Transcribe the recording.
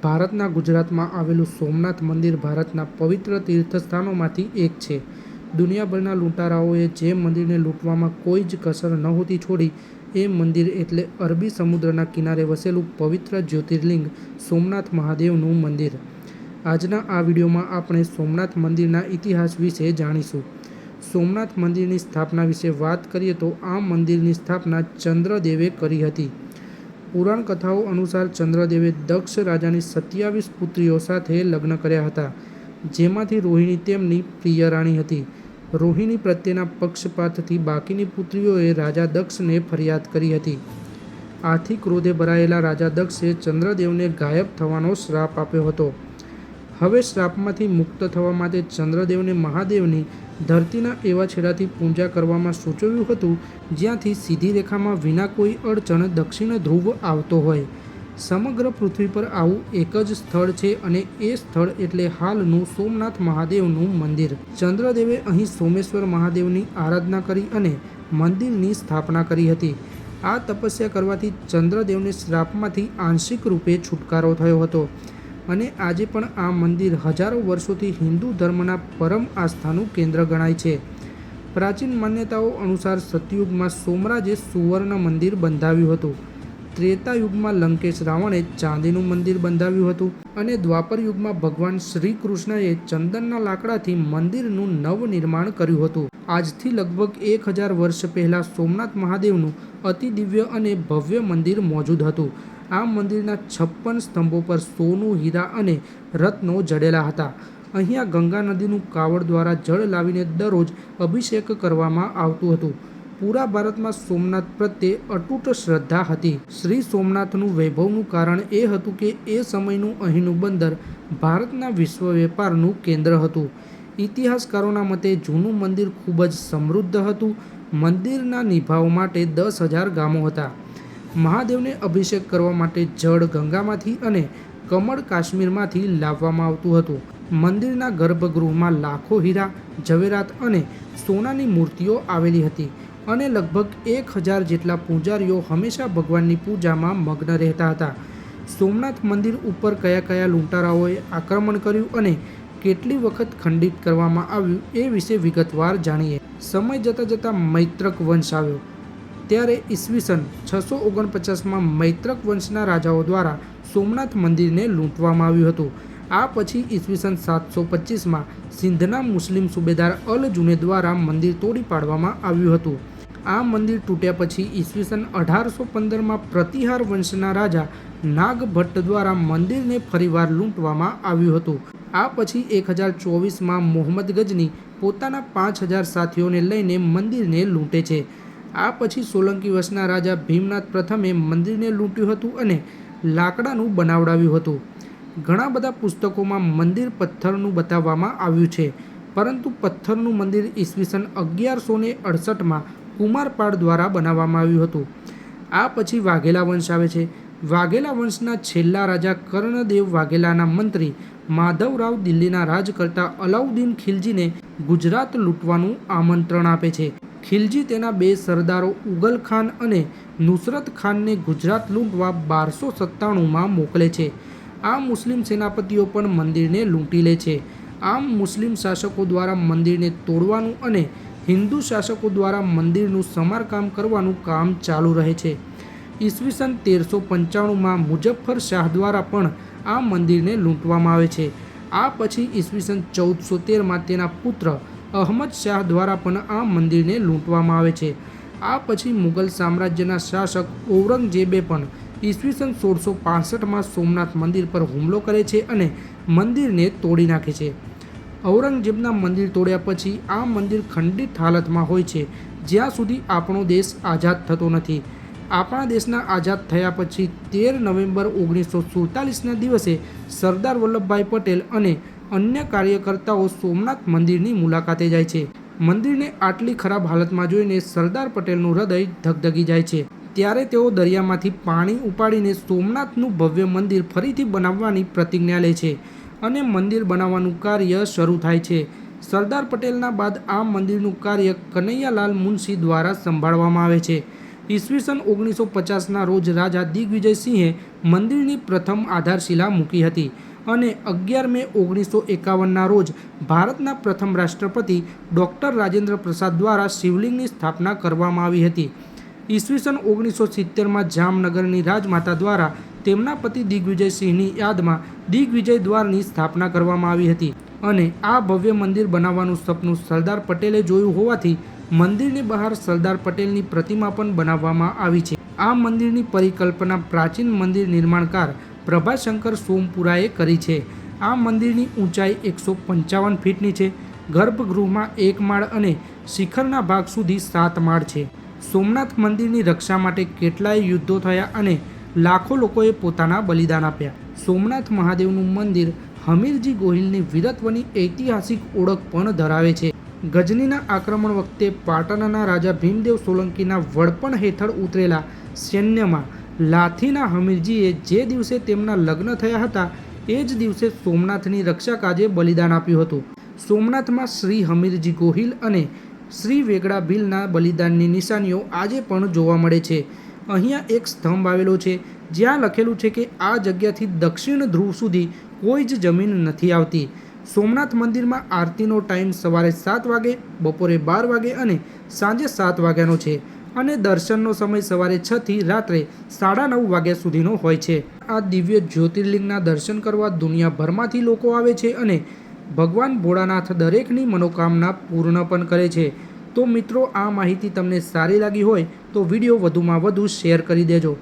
ભારતના ગુજરાતમાં આવેલું સોમનાથ મંદિર ભારતના પવિત્ર તીર્થસ્થાનોમાંથી એક છે. દુનિયાભરના લૂંટારાઓએ જે મંદિરને લૂંટવામાં કોઈ જ કસર નહોતી છોડી, એ મંદિર એટલે અરબી સમુદ્રના કિનારે વસેલું પવિત્ર જ્યોતિર્લિંગ સોમનાથ મહાદેવનું મંદિર. આજના આ વિડીયોમાં આપણે સોમનાથ મંદિરના ઇતિહાસ વિશે જાણીશું. સોમનાથ મંદિરની સ્થાપના વિશે વાત કરીએ તો આ મંદિરની સ્થાપના ચંદ્રદેવે કરી હતી. પુરાણ કથાઓ અનુસાર ચંદ્રદેવે દક્ષ રાજાની સત્યાવીસ પુત્રીઓ સાથે લગ્ન કર્યા હતા, જેમાંથી રોહિણી તેમની પ્રિય રાણી હતી. રોહિણી પ્રત્યેના પક્ષપાતથી બાકીની પુત્રીઓએ રાજા દક્ષને ફરિયાદ કરી હતી. આથી ક્રોધે ભરાયેલા રાજા દક્ષે ચંદ્રદેવને ગાયબ થવાનો શ્રાપ આપ્યો હતો. હવે શ્રાપમાંથી મુક્ત થવા માટે ચંદ્રદેવને મહાદેવની ધરતીના એવા છેડાથી પૂજા કરવામાં સૂચવ્યું હતું, જ્યાંથી સીધી રેખામાં વિના કોઈ અડચણ દક્ષિણ ધ્રુવ આવતો હોય. સમગ્ર પૃથ્વી પર આવું એક જ સ્થળ છે અને એ સ્થળ એટલે હાલનું સોમનાથ મહાદેવનું મંદિર. ચંદ્રદેવે અહીં સોમેશ્વર મહાદેવની આરાધના કરી અને મંદિરની સ્થાપના કરી હતી. આ તપસ્યા કરવાથી ચંદ્રદેવને શ્રાપમાંથી આંશિક રૂપે છુટકારો થયો હતો. અને આજે પણ આ મંદિર હજારો વર્ષોથી હિન્દુ ધર્મના પરમ આસ્થાનું કેન્દ્ર ગણાય છે. પ્રાચીન માન્યતાઓ અનુસાર સતયુગમાં સોમરાજે સુવર્ણ મંદિર બંધાવ્યું હતું. ત્રેતા યુગમાં લંકેશ રાવણે ચાંદીનું મંદિર બંધાવ્યું હતું અને દ્વાપર યુગમાં ભગવાન શ્રી કૃષ્ણએ ચંદનના લાકડાથી મંદિરનું નવનિર્માણ કર્યું હતું. આજથી લગભગ એક હજાર વર્ષ પહેલાં સોમનાથ મહાદેવનું અતિ દિવ્ય અને ભવ્ય મંદિર મોજૂદ હતું. આ મંદિરના છપ્પન સ્તંભો પર સોનું, હીરા અને રત્નો જડેલા હતા. અહીંયા ગંગા નદીનું કાવડ દ્વારા જળ લાવીને દરરોજ અભિષેક કરવામાં આવતું હતું. પૂરા ભારતમાં સોમનાથ પ્રત્યે અતૂટ શ્રદ્ધા હતી. શ્રી સોમનાથનું વૈભવનું કારણ એ હતું કે એ સમયનું અહીંનું બંદર ભારતના વિશ્વ વેપારનું કેન્દ્ર હતું. ઇતિહાસકારોના મતે જૂનું મંદિર ખૂબ જ સમૃદ્ધ હતું. મંદિરના નિભાવ માટે દસ હજાર ગામો હતા. મહાદેવને અભિષેક કરવા માટે જળ ગંગામાંથી અને કમળ કાશ્મીરમાંથી લાવવામાં આવતું હતું. મંદિરના ગર્ભગૃહમાં લાખો હીરા, ઝવેરાત અને સોનાની મૂર્તિઓ આવેલી હતી અને લગભગ એક હજાર જેટલા પૂજારીઓ હંમેશા ભગવાનની પૂજામાં મગ્ન રહેતા હતા. સોમનાથ મંદિર ઉપર કયા કયા લૂંટારાઓએ આક્રમણ કર્યું અને કેટલી વખત ખંડિત કરવામાં આવ્યું એ વિશે વિગતવાર જાણીએ. સમય જતાં જતાં મૈત્રક વંશ આવ્યો. ત્યારે ઈસવીસન છસો ઓગણપચાસમાં મૈત્રક વંશના રાજાઓ દ્વારા સોમનાથ મંદિરને લૂંટવામાં આવ્યું હતું. આ પછી ઈસવીસન સાતસો પચીસમાં સિંધના મુસ્લિમ સુબેદાર અલ જુને દ્વારા મંદિર તોડી પાડવામાં આવ્યું હતું. આ મંદિર તૂટ્યા પછી ઈસવીસન અઢારસો પંદરમાં પ્રતિહાર વંશના રાજા નાગભટ્ટ દ્વારા મંદિરને ફરીવાર લૂંટવામાં આવ્યું હતું. આ પછી એક હજાર ચોવીસમાં મોહમ્મદ ગજની પોતાના પાંચ હજાર સાથીઓને લઈને મંદિરને લૂંટે છે. આ પછી સોલંકી વંશના રાજા ભીમનાથ પ્રથમે મંદિરને લૂંટ્યું હતું અને લાકડાનું બનાવડાવ્યું હતું. ઘણા બધા પુસ્તકોમાં મંદિર પથ્થરનું બતાવવામાં આવ્યું છે, પરંતુ પથ્થરનું મંદિર ઈસવીસન અગિયારસો ને અડસઠમાં કુમારપાળ દ્વારા બનાવવામાં આવ્યું હતું. આ પછી વાઘેલા વંશ આવે છે. વાઘેલા વંશના છેલ્લા રાજા કર્ણદેવ વાઘેલાના મંત્રી માધવરાવ દિલ્હીના રાજ કરતા અલાઉદ્દીન ખિલજીને ગુજરાત લૂંટવાનું આમંત્રણ આપે છે. ખિલજી તેના બે સરદારો ઉગલ ખાન અને નુસરત ખાનને ગુજરાત લૂંટવા બારસો સત્તાણુંમાં મોકલે છે. આ મુસ્લિમ સેનાપતિઓ પણ મંદિરને લૂંટી લે છે. આમ મુસ્લિમ શાસકો દ્વારા મંદિરને તોડવાનું અને હિન્દુ શાસકો દ્વારા મંદિરનું સમારકામ કરવાનું કામ ચાલુ રહે છે. ઈસવીસન તેરસો પંચાણુંમાં મુજફ્ફર શાહ દ્વારા પણ આ મંદિરને લૂંટવામાં આવે છે. આ પછી ઈસવીસન ચૌદસો તેરમાં તેના પુત્ર અહમદ શાહ દ્વારા પણ આ મંદિરને લૂંટવામાં આવે છે. આ પછી મુગલ સામ્રાજ્યના શાસક ઔરંગઝેબે પણ ઈસવીસન સોળસો પાસઠમાં સોમનાથ મંદિર પર હુમલો કરે છે અને મંદિરને તોડી નાખે છે. ઔરંગઝેબના મંદિર તોડ્યા પછી આ મંદિર ખંડિત હાલતમાં હોય છે. જ્યાં સુધી આપણો દેશ આઝાદ થતો નથી. આપણા દેશના આઝાદ થયા પછી તેર નવેમ્બર ઓગણીસો સુડતાલીસના દિવસે સરદાર વલ્લભભાઈ પટેલ અને અન્ય કાર્યકર્તાઓ સોમનાથ મંદિરની મુલાકાતે જાય છે. મંદિરને આટલી ખરાબ હાલતમાં જોઈને સરદાર પટેલનું હૃદય ધગધગી જાય છે. ત્યારે તેઓ દરિયામાંથી પાણી ઉપાડીને સોમનાથનું ભવ્ય મંદિર ફરીથી બનાવવાની પ્રતિજ્ઞા લે છે અને મંદિર બનાવવાનું કાર્ય શરૂ થાય છે. સરદાર પટેલના બાદ આ મંદિરનું કાર્ય કનૈયાલાલ મુનશી દ્વારા સંભાળવામાં આવે છે. ઈસવીસન ઓગણીસો પચાસના રોજ રાજા દિગ્વિજયસિંહે મંદિરની પ્રથમ આધારશિલા મૂકી હતી. અને અગિયાર મે ઓગણીસો એકાવનના રોજ ભારતના પ્રથમ રાષ્ટ્રપતિ ડૉક્ટર રાજેન્દ્ર પ્રસાદ દ્વારા શિવલિંગની સ્થાપના કરવામાં આવી હતી. ઈસવીસન ઓગણીસો સિત્તેરમાં જામનગરની રાજમાતા દ્વારા તેમના પતિ દિગ્વિજયસિંહની યાદમાં દિગ્વિજય દ્વારની સ્થાપના કરવામાં આવી હતી અને આ ભવ્ય મંદિર બનાવવાનું સપનું સરદાર પટેલે જોયું હોવાથી મંદિરની બહાર સરદાર પટેલની પ્રતિમા પણ બનાવવામાં આવી છે. આ મંદિરની પરિકલ્પના પ્રાચીન મંદિર નિર્માણકાર પ્રભાશંકર સોમપુરાએ કરી છે. આ મંદિરની ઊંચાઈ એકસો પંચાવન ફીટની છે. ગર્ભગૃહમાં એક માળ અને શિખરના ભાગ સુધી સાત માળ છે. સોમનાથ મંદિરની રક્ષા માટે કેટલાય યુદ્ધો થયા અને લાખો લોકોએ પોતાના બલિદાન આપ્યા. સોમનાથ મહાદેવનું મંદિર હમીરજી ગોહિલની વીરત્વની ઐતિહાસિક ઓળખ પણ ધરાવે છે. ગજનીના આક્રમણ વખતે પાટણના રાજા ભીમદેવ સોલંકીના વડપણ હેઠળ ઉતરેલા સૈન્યમાં લાઠીના હમીરજીએ જે દિવસે તેમના લગ્ન થયા હતા, એ જ દિવસે સોમનાથની રક્ષા કાજે બલિદાન આપ્યું હતું. સોમનાથમાં શ્રી હમીરજી ગોહિલ અને શ્રી વેગડા ભીલના બલિદાનની નિશાનીઓ આજે પણ જોવા મળે છે. અહીંયા એક સ્તંભ આવેલો છે, જ્યાં લખેલું છે કે આ જગ્યાથી દક્ષિણ ધ્રુવ સુધી કોઈ જ જમીન નથી આવતી. સોમનાથ મંદિરમાં આરતીનો ટાઈમ સવારે સાત વાગે, બપોરે બાર વાગે અને સાંજે સાત વાગ્યાનો છે. અને દર્શનનો સમય સવારે છથી રાત્રે સાડા નવ વાગ્યા સુધીનો હોય છે. આ દિવ્ય જ્યોતિર્લિંગના દર્શન કરવા દુનિયાભરમાંથી લોકો આવે છે અને ભગવાન ભોળાનાથ દરેકની મનોકામના પૂર્ણ પણ કરે છે. તો મિત્રો, આ માહિતી તમને સારી લાગી હોય તો વીડિયો વધુમાં વધુ શેર કરી દેજો.